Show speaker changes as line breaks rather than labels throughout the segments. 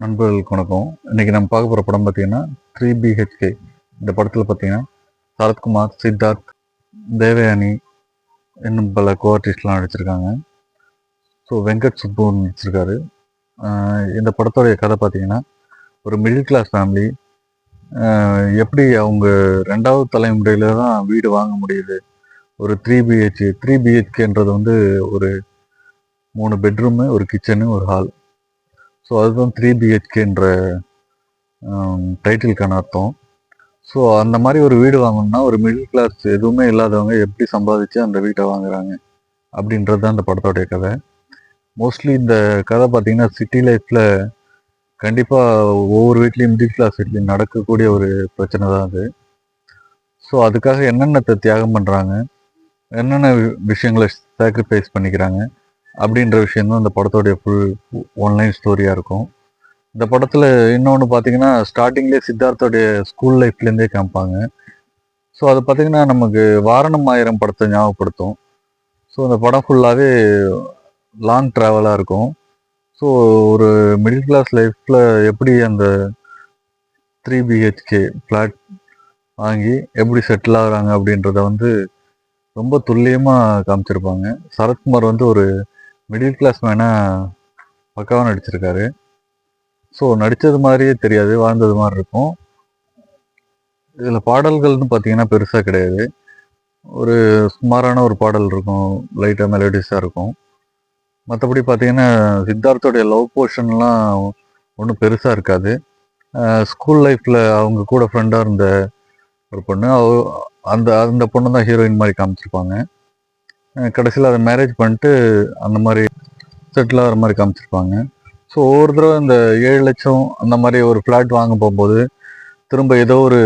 நண்பர்களுக்கு வணக்கம். இன்னைக்கு நம்ம பார்க்க போகிற படம் பார்த்தீங்கன்னா த்ரீ பிஹெச்கே இந்த படத்தில் பார்த்தீங்கன்னா சரத்குமார் சித்தார்த் தேவயானி இன்னும் பல கோஆர்டிஸ்ட்லாம் நடிச்சிருக்காங்க. ஸோ வெங்கட் சுப்பு நடிச்சிருக்காரு. இந்த படத்தோடைய கதை பார்த்தீங்கன்னா ஒரு மிடில் கிளாஸ் ஃபேமிலி எப்படி அவங்க ரெண்டாவது தலைமுறையில் தான் வீடு வாங்க முடியுது? ஒரு த்ரீ பிஹெச் த்ரீ பிஹெச்கேன்றது வந்து ஒரு மூணு பெட்ரூமு ஒரு கிச்சனு ஒரு ஹால் ஸோ அதுதான் த்ரீ பிஹெச்கேன்ற டைட்டிலுக்கான அர்த்தம். ஸோ அந்த மாதிரி ஒரு வீடு வாங்கணும்னா ஒரு மிடில் கிளாஸ் எதுவுமே இல்லாதவங்க எப்படி சம்பாதிச்சு அந்த வீட்டை வாங்குறாங்க அப்படின்றது தான் அந்த படத்தோடைய கதை. மோஸ்ட்லி இந்த கதை பார்த்தீங்கன்னா சிட்டி லைஃப்பில் கண்டிப்பாக ஒவ்வொரு வீட்லேயும் மிடில் கிளாஸ் வீட்லேயும் நடக்கக்கூடிய ஒரு பிரச்சனை தான் அது. ஸோ அதுக்காக என்னென்ன தியாகம் பண்ணுறாங்க என்னென்ன விஷயங்களை சாக்ரிஃபைஸ் பண்ணிக்கிறாங்க? அப்படின்ற விஷயம் தான் இந்த படத்தோடைய ஃபுல் ஒன்லைன் ஸ்டோரியாக இருக்கும். இந்த படத்தில் இன்னொன்று பார்த்தீங்கன்னா ஸ்டார்டிங்லேயே சித்தார்த்தோடைய ஸ்கூல் லைஃப்லேருந்தே காமிப்பாங்க. ஸோ அது பார்த்தீங்கன்னா நமக்கு வாரணம் ஆயிரம் படத்தை ஞாபகப்படுத்தும். ஸோ அந்த படம் ஃபுல்லாகவே லாங் ட்ராவலாக இருக்கும். ஸோ ஒரு மிடில் கிளாஸ் லைஃப்பில் எப்படி அந்த த்ரீ பிஹெச்கே ஃப்ளாட் வாங்கி எப்படி செட்டில் ஆகுறாங்க அப்படின்றத வந்து ரொம்ப துல்லியமாக காமிச்சிருப்பாங்க. சரத்குமார் வந்து ஒரு மிடில் கிளாஸ் மேனாக பக்காவாக நடிச்சிருக்காரு. ஸோ நடித்தது மாதிரியே தெரியாது வாழ்ந்தது மாதிரி இருக்கும். இதில் பாடல்கள்னு பார்த்தீங்கன்னா பெருசாக கிடையாது. ஒரு சுமாரான ஒரு பாடல் இருக்கும் லைட்டாக மெலடிஸாக இருக்கும். மற்றபடி பார்த்தீங்கன்னா சித்தார்த்தோடைய லவ் போர்ஷன்லாம் ஒன்றும் பெருசாக இருக்காது. ஸ்கூல் லைஃப்பில் அவங்க கூட ஃப்ரெண்டாக இருந்த ஒரு பொண்ணு. அவ அந்த அந்த பொண்ணு தான் ஹீரோயின் மாதிரி காமிச்சிருப்பாங்க. கடைசியில் அதை மேரேஜ் பண்ணிட்டு அந்த மாதிரி செட்டில் ஆகிற மாதிரி காமிச்சிருப்பாங்க. ஸோ ஒவ்வொரு தடவை இந்த ஏழு லட்சம் அந்த மாதிரி ஒரு ஃப்ளாட் வாங்க போகும்போது திரும்ப ஏதோ ஒரு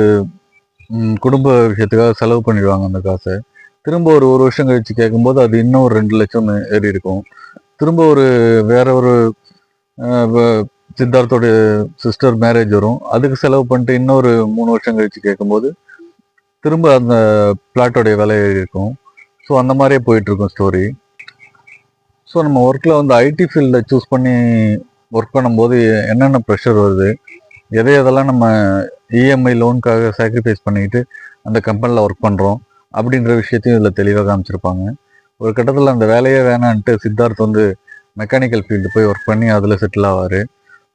குடும்ப விஷயத்துக்காக செலவு பண்ணிடுவாங்க அந்த காசை. திரும்ப ஒரு ஒரு வருஷம் கழித்து கேட்கும்போது அது இன்னும் ஒரு ரெண்டு லட்சம் ஏறி இருக்கும். திரும்ப ஒரு வேற ஒரு சித்தார்த்தோடைய சிஸ்டர் மேரேஜ் வரும். அதுக்கு செலவு பண்ணிட்டு இன்னொரு மூணு வருஷம் கழித்து கேட்கும்போது திரும்ப அந்த பிளாட்டோடைய விலை ஏறி இருக்கும். ஸோ அந்த மாதிரியே போயிட்டுருக்கோம் ஸ்டோரி ஸோ நம்ம ஒர்க்கில் வந்து ஐடி ஃபீல்டை சூஸ் பண்ணி ஒர்க் பண்ணும்போது என்னென்ன ப்ரெஷர் வருது? எதை எதெல்லாம் நம்ம இஎம்ஐ லோனுக்காக சாக்ரிஃபைஸ் பண்ணிக்கிட்டு அந்த கம்பெனியில் ஒர்க் பண்ணுறோம் அப்படின்ற விஷயத்தையும் இதில் தெளிவாக காமிச்சிருப்பாங்க. ஒரு கட்டத்தில் அந்த வேலையே வேணான்ட்டு சித்தார்த் வந்து மெக்கானிக்கல் ஃபீல்டு போய் ஒர்க் பண்ணி அதில் செட்டில் ஆவார்.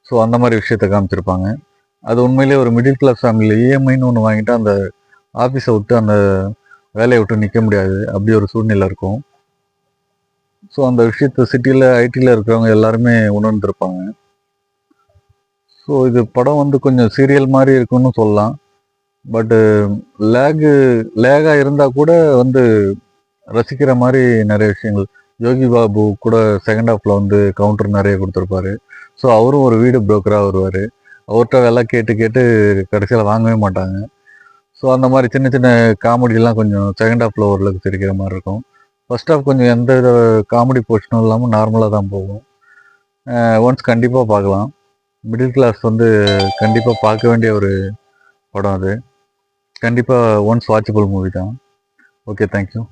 ஸோ அந்த மாதிரி விஷயத்தை காமிச்சிருப்பாங்க. அது உண்மையிலேயே ஒரு மிடில் கிளாஸ் ஃபேமிலியில் இஎம்ஐன்னு ஒன்று வாங்கிட்டு அந்த ஆஃபீஸை விட்டு அந்த வேலையை விட்டு நிற்க முடியாது. அப்படி ஒரு சூழ்நிலை இருக்கும். ஸோ அந்த விஷயத்தை சிட்டியில் ஐடியில் இருக்கிறவங்க எல்லாருமே உணர்ந்திருப்பாங்க. ஸோ இது படம் வந்து கொஞ்சம் சீரியல் மாதிரி இருக்குன்னு சொல்லலாம். பட்டு லேகு லேகாக இருந்தால் கூட வந்து ரசிக்கிற மாதிரி நிறைய விஷயங்கள். யோகி பாபு கூட செகண்ட் ஹாஃபில் வந்து கவுண்டர் நிறைய கொடுத்துருப்பாரு. ஸோ அவரும் ஒரு வீடு புரோக்கராக வருவார். அவர்கிட்ட விலை கேட்டு கேட்டு கடைசியில் வாங்கவே மாட்டாங்க. ஸோ அந்த மாதிரி சின்ன சின்ன காமெடிலாம் கொஞ்சம் செகண்ட் ஹாஃபில் ஓரளவுக்கு தெரிக்கிற மாதிரி இருக்கும். ஃபர்ஸ்ட் ஹாஃப் கொஞ்சம் எந்த வித காமெடி போர்ஷனும் இல்லாமல் நார்மலாக தான் போகும். ஒன்ஸ் கண்டிப்பாக பார்க்கலாம். மிடில் கிளாஸ் வந்து கண்டிப்பாக பார்க்க வேண்டிய ஒரு படம் அது. கண்டிப்பாக ஒன்ஸ் வாட்சபிள் மூவி தான். Okay thank you